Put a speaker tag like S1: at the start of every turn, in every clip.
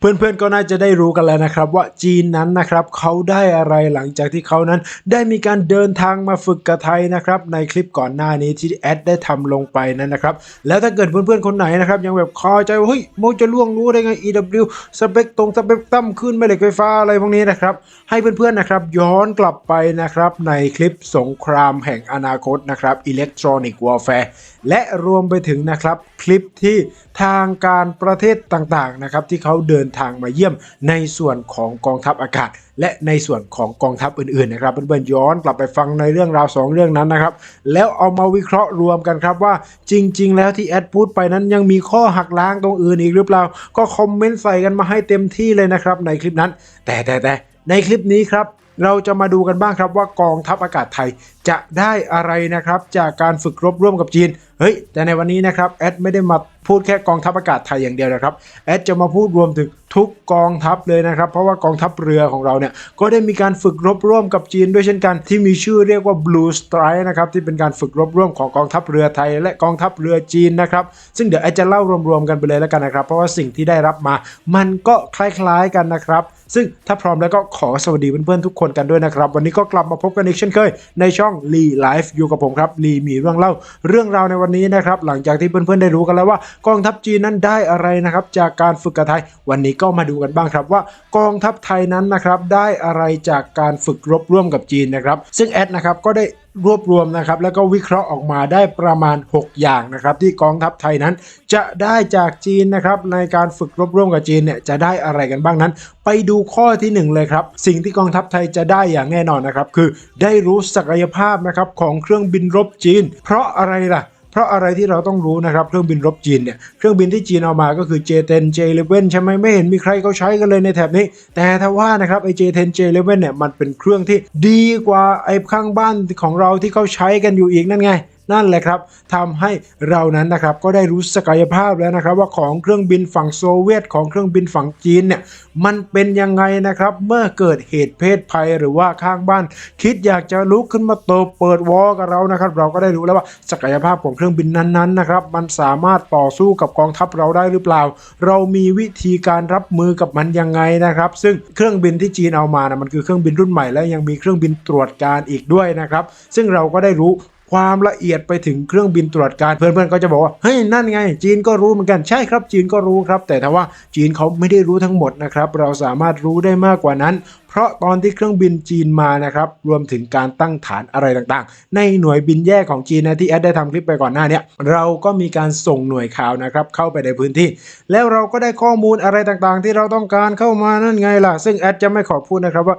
S1: เพื่อนๆก็น่าจะได้รู้กันแล้วนะครับ ว่าจีนนั้นนะครับเขาได้อะไรหลังจากที่เขานั้นได้มีการเดินทางมาฝึกกับไทยนะครับในคลิปก่อนหน้านี้ที่แอดได้ทำลงไปนั้นนะครับ แล้วถ้าเกิดเพื่อนๆคนไหนนะครับยังแบบคอใจว่าเฮ้ยโมจะล่วงรู้ได้ไง EW สเปกตรงสเปกตั้มขึ้นแม่เหล็กไฟฟ้าอะไรพวกนี้นะครับให้เพื่อนๆนะครับย้อนกลับไปนะครับในคลิปสงครามแห่งอนาคตนะครับ Electronic Warfare และรวมไปถึงนะครับคลิปที่ทางการประเทศต่างๆนะครับที่เขาเดินทางมาเยี่ยมในส่วนของกองทัพอากาศ และในส่วนของกองทัพอื่นๆนะครับเพื่อนๆย้อนกลับไปฟังในเรื่องราวสองเรื่องนั้นนะครับ แล้วเอามาวิเคราะห์รวมกันครับว่าจริง ๆ แล้วที่แอดพูดไปนั้นยังมีข้อหักล้างตรงอื่นอีกหรือเปล่า ก็คอมเมนต์ใส่กันมาให้เต็มที่เลยนะครับในคลิปนั้น แต่แต่แต่ในคลิปนี้ครับ เราจะมาดูกันบ้างครับว่ากองทัพอากาศไทยจะได้อะไรนะครับจากการฝึกรบร่วมกับจีน เฮ้ย แต่ในวันนี้นะครับแอดไม่ได้มาพูดแค่กองทัพอากาศไทยอย่างเดียวนะครับแอดจะมาพูดรวมถึงทุกกองทัพเลยนะครับ เพราะว่ากองทัพเรือของเราเนี่ยก็ได้มีการฝึกรบร่วมกับจีนด้วยเช่นกันที่มีชื่อเรียกว่า Blue Strike นะครับที่เป็นการฝึกรบร่วมของกองทัพเรือไทย และกองทัพเรือจีนนะครับซึ่งเดี๋ยวแอดจะเล่ารวมๆกันไปเลยแล้วกันนะครับ เพราะว่าสิ่งที่ได้รับมา มันก็คล้ายๆกันนะครับ ซึ่งถ้าพร้อมแล้วก็ขอสวัสดีเพื่อนๆทุกคนกันด้วยนะครับ วันนี้ก็กลับมาพบกันอีกเช่นเคย ในช่องลีไลฟ์อยู่กับผมครับลีมีเรื่องเล่าเรื่องราวในวันนี้นะครับ หลังจากที่เพื่อนๆได้รู้กันแล้วว่ากองทัพจีนนั้นได้อะไรนะครับ จากการฝึกกับไทย วันนี้ก็มาดูกันบ้างครับว่ากองทัพไทยนั้นนะครับได้อะไรจากการฝึกรบร่วมกับจีนนะครับ ซึ่งแอดนะครับก็ได้รวบรวมนะครับแล้วก็วิเคราะห์ออกมาได้ประมาณ 6 อย่างนะครับ ที่กองทัพไทยนั้นจะได้จากจีนนะครับในการฝึกรบร่วมกับจีนเนี่ยจะได้อะไรกันบ้างนั้น ไปดูข้อทีหนึ่1 เลยครับ สิ่งที่กองทัพไทยจะได้อย่างแน่นอนนะครับ คือได้รู้ศักยภาพนะครับของเครื่องบินรบจีน เพราะอะไรล่ะ เพราะอะไรที่เราต้องรู้นะครับเครื่องบินรบจีนเนี่ยเครื่องบินที่จีนเอามาก็คือ J10 J11 ใช่ไหมไม่เห็นมีใครเขาใช้กันเลยในแถบนี้ แต่ถ้าว่านะครับไอ้ J10 J11 เนี่ยมันเป็นเครื่องที่ดีกว่าไอ้ข้างบ้านของเราที่เขาใช้กันอยู่อีกนั่นไง นั่นแหละครับทำให้เรานั้นนะครับก็ได้รู้ศักยภาพแล้วนะครับ ว่าของเครื่องบินฝั่งโซเวียตของเครื่องบินฝั่งจีนเนี่ยมันเป็นยังไงนะครับเมื่อเกิดเหตุเพศภัยหรือว่าข้างบ้าน คิดอยากจะลุกขึ้นมาเติบเปิดวอกับเรานะครับ เราก็ได้รู้แล้วว่าศักยภาพของเครื่องบินนั้นๆนะครับมันสามารถต่อสู้กับกองทัพเราได้หรือเปล่า เรามีวิธีการรับมือกับมันยังไงนะครับ ซึ่งเครื่องบินที่จีนเอามานะมันคือเครื่องบินรุ่นใหม่และยังมีเครื่องบินตรวจการอีกด้วยนะครับ ซึ่งเราก็ได้รู้ ความละเอียดไปถึงเครื่องบินตรวจการเพื่อนๆก็จะบอกว่าเฮ้ยนั่นไง จีนก็รู้เหมือนกันใช่ครับจีนก็รู้ครับ แต่ถ้าว่าจีนเขาไม่ได้รู้ทั้งหมดนะครับเราสามารถรู้ได้มากกว่านั้นเพราะตอนที่เครื่องบินจีนมานะครับ รวมถึงการตั้งฐานอะไรต่างๆ ในหน่วยบินแยกของจีนนะที่แอดได้ทำคลิปไปก่อนหน้านี้เราก็มีการส่งหน่วยข่าวนะครับเข้าไปในพื้นที่ แล้วเราก็ได้ข้อมูลอะไรต่างๆ ที่เราต้องการเข้ามานั่นไงล่ะ ซึ่งแอดจะไม่ขอพูดนะครับว่า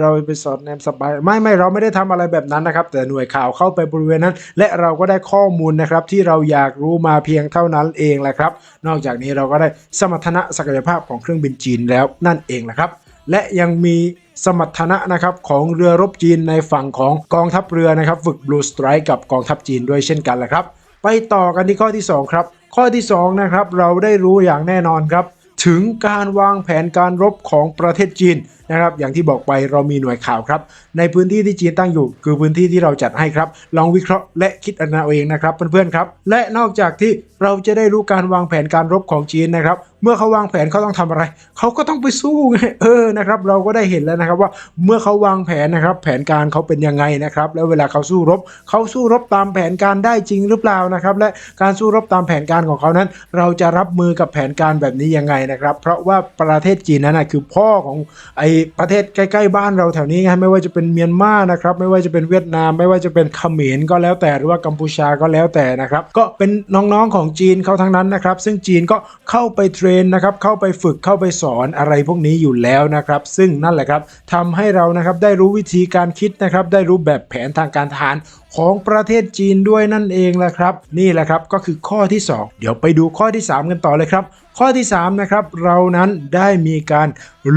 S1: เราไปสอดแนมสบายไม่ไม่เราไม่ได้ทำอะไรแบบนั้นนะครับ แต่หน่วยข่าวเข้าไปบริเวณนั้น และเราก็ได้ข้อมูลนะครับที่เราอยากรู้มาเพียงเท่านั้นเองแหละครับ นอกจากนี้เราก็ได้สมรรถนะศักยภาพของเครื่องบินจีนแล้วนั่นเองแหละครับ และยังมีสมรรถนะนะครับของเรือรบจีนในฝั่งของกองทัพเรือนะครับ ฝึก Blue Strike กับกองทัพจีนด้วยเช่นกันแหละครับ ไปต่อกันที่ข้อที่ 2 ครับ ข้อที่ 2 นะครับเราได้รู้อย่างแน่นอนครับ ถึงการวางแผนการรบของประเทศจีนนะครับ อย่างที่บอกไปเรามีหน่วยข่าวครับ ในพื้นที่ที่จีนตั้งอยู่ คือพื้นที่ที่เราจัดให้ครับ ลองวิเคราะห์และคิดเอาเองนะครับเพื่อนๆครับ และนอกจากที่เราจะได้รู้การวางแผนการรบของจีนนะครับ เมื่อเขาวางแผนเขาต้องทำอะไร เขาก็ต้องไปสู้ไงเออนะครับ เราก็ได้เห็นแล้วนะครับว่าเมื่อเขาวางแผนนะครับ แผนการเขาเป็นยังไงนะครับ แล้วเวลาเขาสู้รบเขาสู้รบตามแผนการได้จริงหรือเปล่านะครับ และการสู้รบตามแผนการของเขานั้น เราจะรับมือกับแผนการแบบนี้ยังไงนะครับ เพราะว่าประเทศจีนนั้นนะคือพ่อของไอประเทศใกล้ๆบ้านเราแถวนี้ไงไม่ว่าจะเป็นเมียนมานะครับไม่ว่าจะเป็นเวียดนาม ไม่ว่าจะเป็นเขมรก็แล้วแต่หรือว่ากัมพูชาก็แล้วแต่นะครับ ก็เป็นน้องๆของจีนเขาทั้งนั้นนะครับ ซึ่งจีนก็เข้าไปเทรนนะครับเข้าไปฝึกเข้าไปสอนอะไรพวกนี้อยู่แล้วนะครับ ซึ่งนั่นแหละครับทำให้เรานะครับได้รู้วิธีการคิดนะครับได้รู้แบบแผนทางการทหารของประเทศจีนด้วยนั่นเองแหละครับ นี่แหละครับก็คือข้อที่ 2 เดี๋ยวไปดูข้อที่ 3 กันต่อเลยครับข้อที่3นะครับเรานั้นได้มีการ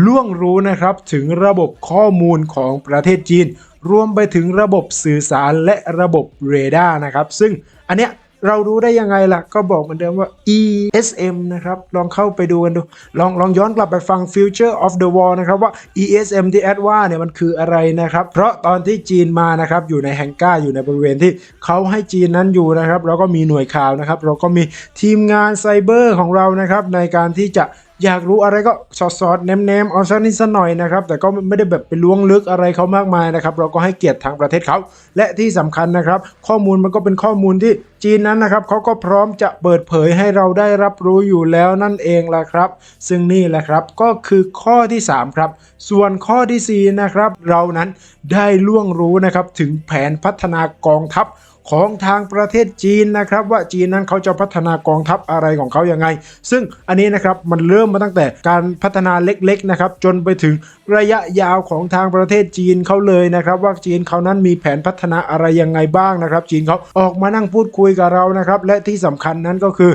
S1: ล่วงรู้นะครับถึงระบบข้อมูลของประเทศจีน รวมไปถึงระบบสื่อสารและระบบเรดาร์นะครับ ซึ่งอันเนี้ย เรารู้ได้ยังไงล่ะ ก็บอกเหมือนเดิมว่า ESM นะครับ ลองเข้าไปดูกันดู ลองลองย้อนกลับไปฟัง Future of the War นะครับว่า ESM ที่แอดว่าเนี่ยมันคืออะไรนะครับ เพราะตอนที่จีนมานะครับ อยู่ในแฮงก้าอยู่ในบริเวณที่เขาให้จีนนั้นอยู่นะครับเราก็มีหน่วยข่าวนะครับ เราก็มีทีมงานไซเบอร์ของเรานะครับ ในการที่จะอยากรู้อะไรก็สอดสอดแนมแนมเอาสักนิดสักหน่อยนะครับ แต่ก็ไม่ได้แบบไปล้วงลึกอะไรเขามากมายนะครับ เราก็ให้เกียรติทางประเทศเขา และที่สำคัญนะครับ ข้อมูลมันก็เป็นข้อมูลที่จีนนั้นนะครับเขาก็พร้อมจะเปิดเผยให้เราได้รับรู้อยู่แล้วนั่นเองละครับ ซึ่งนี่แหละครับก็คือข้อที่ 3 ครับ ส่วนข้อทีสี่ 4 นะครับ เรานั้นได้ล่วงรู้นะครับถึงแผนพัฒนากองทัพของทางประเทศจีนนะครับ ว่าจีนนั้นเขาจะพัฒนากองทัพอะไรของเขาอยังไง ซึ่งอันนี้นะครับมันเริ่มมาตั้งแต่การพัฒนาเล็กๆนะครับจนไปถึงระยะยาวของทางประเทศจีนเขาเลยนะครับ ว่าจีนเขานั้นมีแผนพัฒนาอะไรยังไงบ้างนะครับ จีนเขาออกมานั่งพูดคุยกับเรานะครับ และที่สำคัญนั้นก็คือ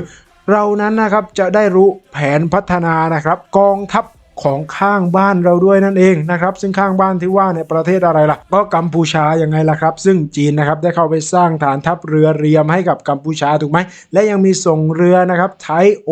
S1: เรานั้นนะครับจะได้รู้แผนพัฒนานะครับ กองทัพของข้างบ้านเราด้วยนั่นเองนะครับซึ่งข้างบ้านที่ว่าในยประเทศอะไรล่ะ ก็กัมพูชายังไงล่ะครับ ซึ่งจีนนะครับได้เข้าไปสร้างฐานทัพเรือเรียมให้กับกัมพูชาถูกไหมและยังมีส่งเรือนะครับไทโอ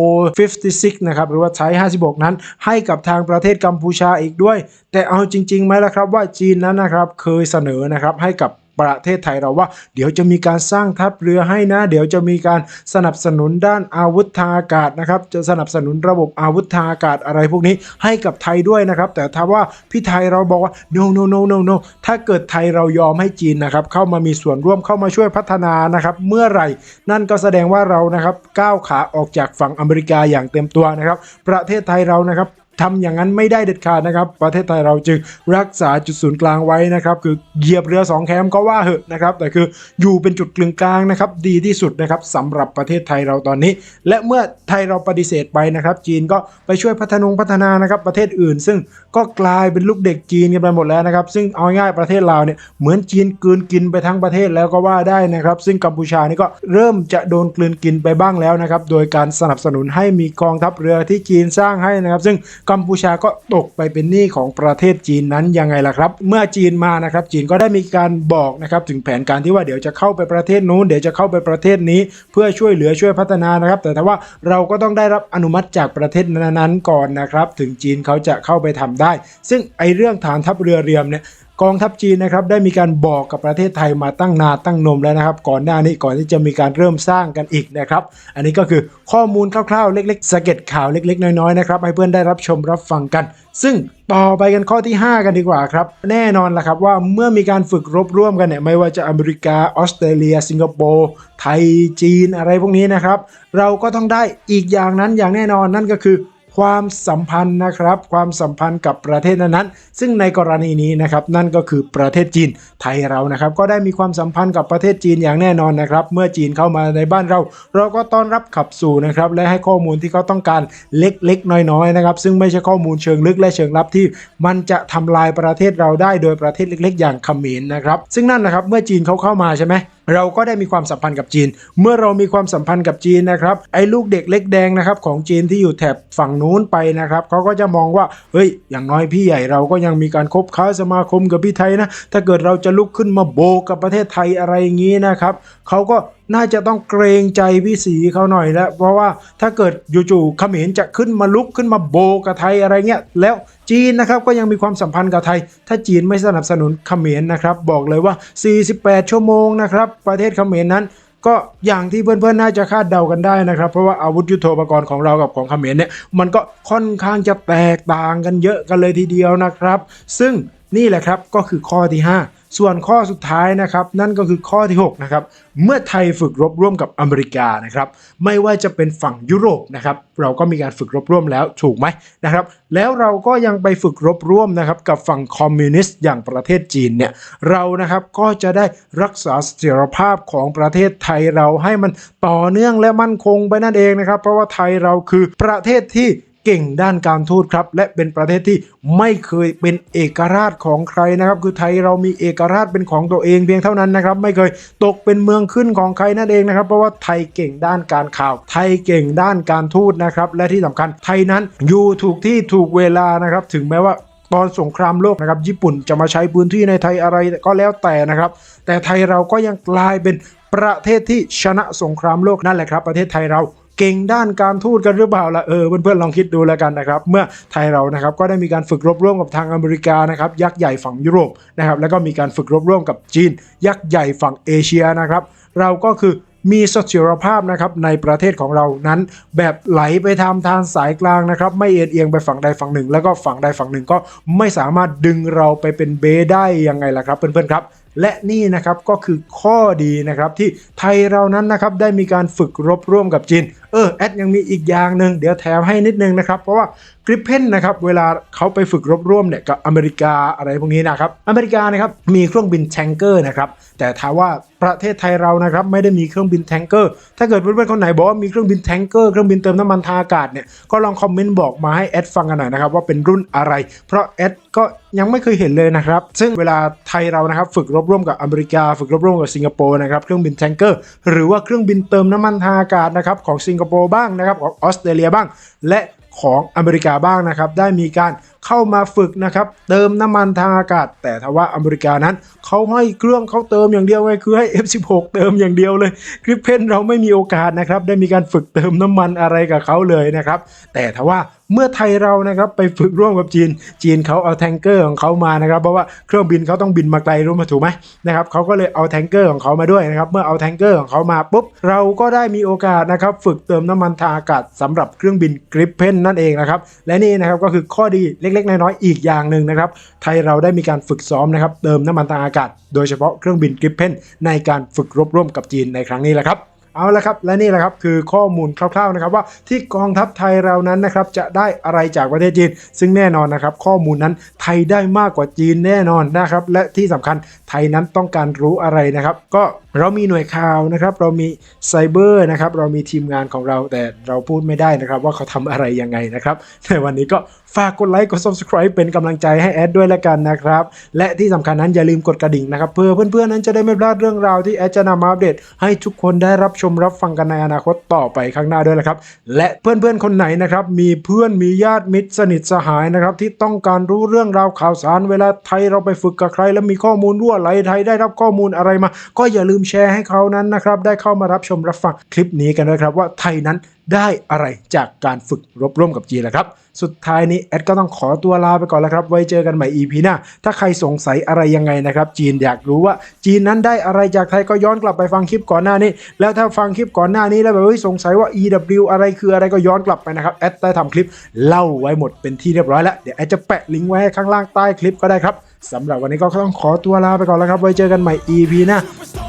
S1: 56นะครับหรือว่าไท56 นั้น ให้กับทางประเทศกัมพูชาอีกด้วย แต่เอาจริงๆไหมล่ะครับว่าจีนนั้นนะครับเคยเสนอนะครับให้กับ ประเทศไทยเราว่า เดี๋ยวจะมีการสร้างทัพเรือให้นะ เดี๋ยวจะมีการสนับสนุนด้านอาวุธทางอากาศนะครับ จะสนับสนุนระบบอาวุธทางอากาศอะไรพวกนี้ให้กับไทยด้วยนะครับ แต่ถ้าว่าพี่ไทยเราบอกว่า no no no no no ถ้าเกิดไทยเรายอมให้จีนนะครับ เข้ามามีส่วนร่วมเข้ามาช่วยพัฒนานะครับ เมื่อไหร่ นั่นก็แสดงว่าเรานะครับก้าวขาออกจากฝั่งอเมริกาอย่างเต็มตัวนะครับ ประเทศไทยเรานะครับ ทำอย่างนั้นไม่ได้เด็ดขาดนะครับ ประเทศไทยเราจึงรักษาจุดศูนย์กลางไว้นะครับ คือเหยียบเรือสองแคมก็ว่าเหอะนะครับ แต่คืออยู่เป็นจุดกลึงกลางนะครับ ดีที่สุดนะครับสำหรับประเทศไทยเราตอนนี้ และเมื่อไทยเราปฏิเสธไปนะครับ จีนก็ไปช่วยพัฒนงพัฒนานะครับประเทศอื่น ซึ่งก็กลายเป็นลูกเด็กจีนกันไปหมดแล้วนะครับ ซึ่งเอาง่ายประเทศลาวเนี่ยเหมือนจีนกลืนกินไปทั้งประเทศแล้วก็ว่าได้นะครับ ซึ่งกัมพูชานี่ก็เริ่มจะโดนกลืนกินไปบ้างแล้วนะครับ โดยการสนับสนุนให้มีกองทัพเรือที่จีนสร้างให้นะครับ ซึ่งกัมพูชาก็ตกไปเป็นหนี้ของประเทศจีนนั้นยังไงล่ะครับ เมื่อจีนมานะครับ จีนก็ได้มีการบอกนะครับถึงแผนการที่ว่าเดี๋ยวจะเข้าไปประเทศนู้นเดี๋ยวจะเข้าไปประเทศนี้ เพื่อช่วยเหลือช่วยพัฒนานะครับ แต่ถ้าว่าเราก็ต้องได้รับอนุมัติจากประเทศนั้นๆก่อนนะครับ ถึงจีนเขาจะเข้าไปทำได้ ซึ่งไอเรื่องฐานทัพเรือเรียมเนี่ย กองทัพจีนนะครับได้มีการบอกกับประเทศไทยมาตั้งนาตั้งนมแล้วนะครับ ก่อนหน้านี้ก่อนที่จะมีการเริ่มสร้างกันอีกนะครับ อันนี้ก็คือข้อมูลคร่าวๆ เล็กๆสะเก็ดข่าวเล็กๆ น้อยๆนะครับให้เพื่อนได้รับชมรับฟังกัน ซึ่งต่อไปกันข้อที่ 5 กันดีกว่าครับ แน่นอนละครับว่าเมื่อมีการฝึกรบร่วมกันเนี่ยไม่ว่าจะอเมริกาออสเตรเลีย สิงคโปร์ไทยจีนอะไรพวกนี้นะครับ เราก็ต้องได้อีกอย่างนั้นอย่างแน่นอนนั่นก็คือ ความสัมพันธ์นะครับ ความสัมพันธ์กับประเทศนั้นๆซึ่งในกรณีนี้นะครับนั่นก็คือประเทศจีนไทยเรานะครับก็ได้มีความสัมพันธ์กับประเทศจีนอย่างแน่นอนนะครับ เมื่อจีนเข้ามาในบ้านเรา เราก็ต้อนรับขับสู่นะครับและให้ข้อมูลที่เขาต้องการเล็กๆ น้อยๆนะครับซึ่งไม่ใช่ข้อมูลเชิงลึกและเชิงลับที่ มันจะทำลายประเทศเราได้โดยประเทศเล็ก ๆ อย่างเขมรนะครับ ซึ่งนั่นแหละครับเมื่อจีนเขาเข้ามาใช่ไหมเราก็ได้มีความสัมพันธ์กับจีน เมื่อเรามีความสัมพันธ์กับจีนนะครับไอ้ลูกเด็กเล็กแดงนะครับของจีนที่อยู่แถบฝั่งนู้นไปนะครับเขาก็จะมองว่าเฮ้ย อย่างน้อยพี่ใหญ่เราก็ยังมีการคบค้าสมาคมกับพี่ไทยนะถ้าเกิดเราจะลุกขึ้นมาโบกกับประเทศไทยอะไรอย่างนี้นะครับเขาก็ น่าจะต้องเกรงใจพี่สีเขาหน่อยแล้ว เพราะว่าถ้าเกิดจู่ๆเขมรจะขึ้นมาลุกขึ้นมาโบกกับไทยอะไรเงี้ย แล้วจีนนะครับก็ยังมีความสัมพันธ์กับไทย ถ้าจีนไม่สนับสนุนเขมรนะครับ บอกเลยว่า 48 ชั่วโมงนะครับ ประเทศเขมรนั้นก็อย่างที่เพื่อนๆ น่าจะคาดเดากันได้นะครับ เพราะว่าอาวุธยุโทโธปกรณ์ของเรากับของเขมรเนี่ยมันก็ค่อนข้างจะแตกต่างกันเยอะกันเลยทีเดียวนะครับ ซึ่งนี่แหละครับก็คือข้อที่ 5 ส่วนข้อสุดท้ายนะครับนั่นก็คือข้อที่6นะครับเมื่อไทยฝึกรบร่วมกับอเมริกานะครับไม่ว่าจะเป็นฝั่งยุโรปนะครับเราก็มีการฝึกรบร่วมแล้วถูกไหมนะครับแล้วเราก็ยังไปฝึกรบร่วมนะครับกับฝั่งคอมมิวนิสต์อย่างประเทศจีนเนี่ยเรานะครับก็จะได้รักษาเสถียรภาพของประเทศไทยเราให้มันต่อเนื่องและมั่นคงไปนั่นเองนะครับเพราะว่าไทยเราคือประเทศที่ เก่งด้านการทูตครับ และเป็นประเทศที่ไม่เคยเป็นเอกราชของใครนะครับ คือไทยเรามีเอกราชเป็นของตัวเองเพียงเท่านั้นนะครับ ไม่เคยตกเป็นเมืองขึ้นของใครนั่นเองนะครับ เพราะว่าไทยเก่งด้านการข่าว ไทยเก่งด้านการทูตนะครับ และที่สำคัญไทยนั้นอยู่ถูกที่ถูกเวลานะครับ ถึงแม้ว่าตอนสงครามโลกนะครับญี่ปุ่นจะมาใช้พื้นที่ในไทยอะไรก็แล้วแต่นะครับ แต่ไทยเราก็ยังกลายเป็นประเทศที่ชนะสงครามโลกนั่นแหละครับ ประเทศไทยเรา เก่งด้านการทูตกันหรือเปล่าล่ะเออเพื่อนๆลองคิดดูแล้วกันนะครับเมื่อไทยเรานะครับก็ได้มีการฝึกรบร่วมกับทางอเมริกานะครับยักษ์ใหญ่ฝั่งยุโรปนะครับแล้วก็มีการฝึกรบร่วมกับจีน ยักษ์ใหญ่ฝั่งเอเชียนะครับเราก็คือมีเสถียรภาพนะครับในประเทศของเรานั้น แบบไหลไปทำทางสายกลางนะครับ ไม่เอียงเอียงไปฝั่งใดฝั่งหนึ่ง แล้วก็ฝั่งใดฝั่งหนึ่งก็ไม่สามารถดึงเราไปเป็นเบได้ยังไงล่ะครับเพื่อนๆครับและนี่นะครับก็คือข้อดีนะครับที่ไทยเรานั้นนะครับได้มีการฝึกรบร่วมกับจีน เออแอดยังมีอีกอย่างหนึ่งเดี๋ยวแถมให้นิดนึงนะครับ เพราะว่ากริปเพนนะครับเวลาเขาไปฝึกรบร่วมเนี่ยกับอเมริกาอะไรพวกนี้นะครับอเมริกานะครับมีเครื่องบินแทงเกอร์นะครับแต่ถ้าว่าประเทศไทยเรานะครับไม่ได้มีเครื่องบินแทงเกอร์ ถ้าเกิดเพื่อนๆคนไหนบอกว่ามีเครื่องบินแทงเกอร์เครื่องบินเติมน้ำมันทางอากาศเนี่ยก็ลองคอมเมนต์บอกมาให้แอดฟังกันหน่อยนะครับว่าเป็นรุ่นอะไร เพราะแอดก็ยังไม่เคยเห็นเลยนะครับ ซึ่งเวลาไทยเรานะครับฝึกรบร่วมกับอเมริกา ฝึกรบร่วมกับสิงคโปร์นะครับเครื่องบินแทงเกอร์หรือว่าเครื่องบินเติมน้ำมันทางอากาศนะครับของสิงคโปร์บ้างนะครับของออสเตรเลียบ้าง และของอเมริกาบ้างนะครับได้มีการ เข้ามาฝึกนะครับ เติมน้ำมันทางอากาศ แต่ทว่าอเมริกานั้นเขาให้เครื่องเขาเติมอย่างเดียวไงคือให้ F16 เติมอย่างเดียวเลยคริปเพนเราไม่มีโอกาสนะครับได้มีการฝึกเติมน้ำมันอะไรกับเขาเลยนะครับ แต่ทว่าเมื่อไทยเรานะครับไปฝึกร่วมกับจีน จีนเขาเอาแทงเกอร์ของเขามานะครับเพราะว่าเครื่องบินเขาต้องบินมาไกลรู้มาถูกไหมนะครับเขาก็เลยเอาแทงเกอร์ของเขามาด้วยนะครับเมื่อเอาแทงเกอร์ของเขามาปุ๊บเราก็ได้มีโอกาสนะครับฝึกเติมน้ำมันทางอากาศสำหรับเครื่องบินกริปเพนนั่นเองนะครับและนี่นะครับก็คือข้อดีเล็กๆ น้อยๆอีกอย่างหนึ่งนะครับ ไทยเราได้มีการฝึกซ้อมนะครับเติมน้ำมันทางอากาศ โดยเฉพาะเครื่องบินกริปเพนในการฝึกรบร่วมกับจีนในครั้งนี้แหละครับเอาละครับ และนี่แหละครับคือข้อมูลคร่าวๆนะครับว่าที่กองทัพไทยเรานั้นนะครับจะได้อะไรจากประเทศจีน ซึ่งแน่นอนนะครับข้อมูลนั้นไทยได้มากกว่าจีนแน่นอนนะครับและที่สำคัญไทยนั้นต้องการรู้อะไรนะครับ ก็ เรามีหน่วยข่าวนะครับเรามีไซเบอร์นะครับเรามีทีมงานของเราแต่เราพูดไม่ได้นะครับ ว่าเขาทำอะไรยังไงนะครับในวันนี้ก็ฝากกดไลค์กด subscribe เป็นกำลังใจให้แอดด้วยละกันนะครับ และที่สำคัญนั้นอย่าลืมกดกระดิ่งนะครับเพื่อเพื่อนๆนั้นจะได้ไม่พลาดเรื่องราวที่แอดจะนำมาอัปเดต ให้ทุกคนได้รับชมรับฟังกันในอนาคตต่อไปข้างหน้าด้วยนะครับ และเพื่อนๆคนไหนนะครับมีเพื่อนมีญาติมิตรสนิทสหายนะครับที่ต้องการรู้เรื่องราวข่าวสารเวลาไทยเราไปฝึกกับใคร แล้วมีข้อมูลรั่วไหลไทยได้รับข้อมูลอะไรมา ก็อย่าลืมแชร์ให้เขานั้นนะครับ ได้เข้ามารับชมรับฟังคลิปนี้กันด้วยครับว่าไทยนั้นได้อะไรจากการฝึกรบร่วมกับจีนละครับ สุดท้ายนี้แอดก็ต้องขอตัวลาไปก่อนแล้วครับ ไว้เจอกันใหม่ EP หน้า ถ้าใครสงสัยอะไรยังไงนะครับ จีนอยากรู้ว่าจีนนั้นได้อะไรจากไทยก็ย้อนกลับไปฟังคลิปก่อนหน้านี้ แล้วถ้าฟังคลิปก่อนหน้านี้แล้วแบบสงสัยว่า EW อะไรคืออะไรก็ย้อนกลับไปนะครับ แอดได้ทำคลิปเล่าไว้หมดเป็นที่เรียบร้อยแล้ว เดี๋ยวแอดจะแปะลิงก์ไว้ให้ข้างล่างใต้คลิปก็ได้ครับ สำหรับวันนี้ก็ต้องขอตัวลาไปก่อนแล้วครับ ไว้เจอกันใหม่ EP หน้า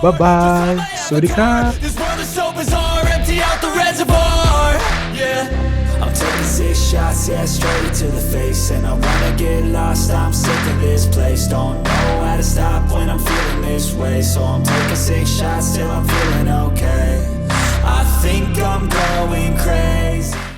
S1: บ๊ายบาย สวัสดีครับ
S2: six shots, yeah, straight to the face. And I wanna get lost, I'm sick of this place. Don't know how to stop when I'm feeling this way. So I'm taking six shots till I'm feeling okay. I think I'm going crazy.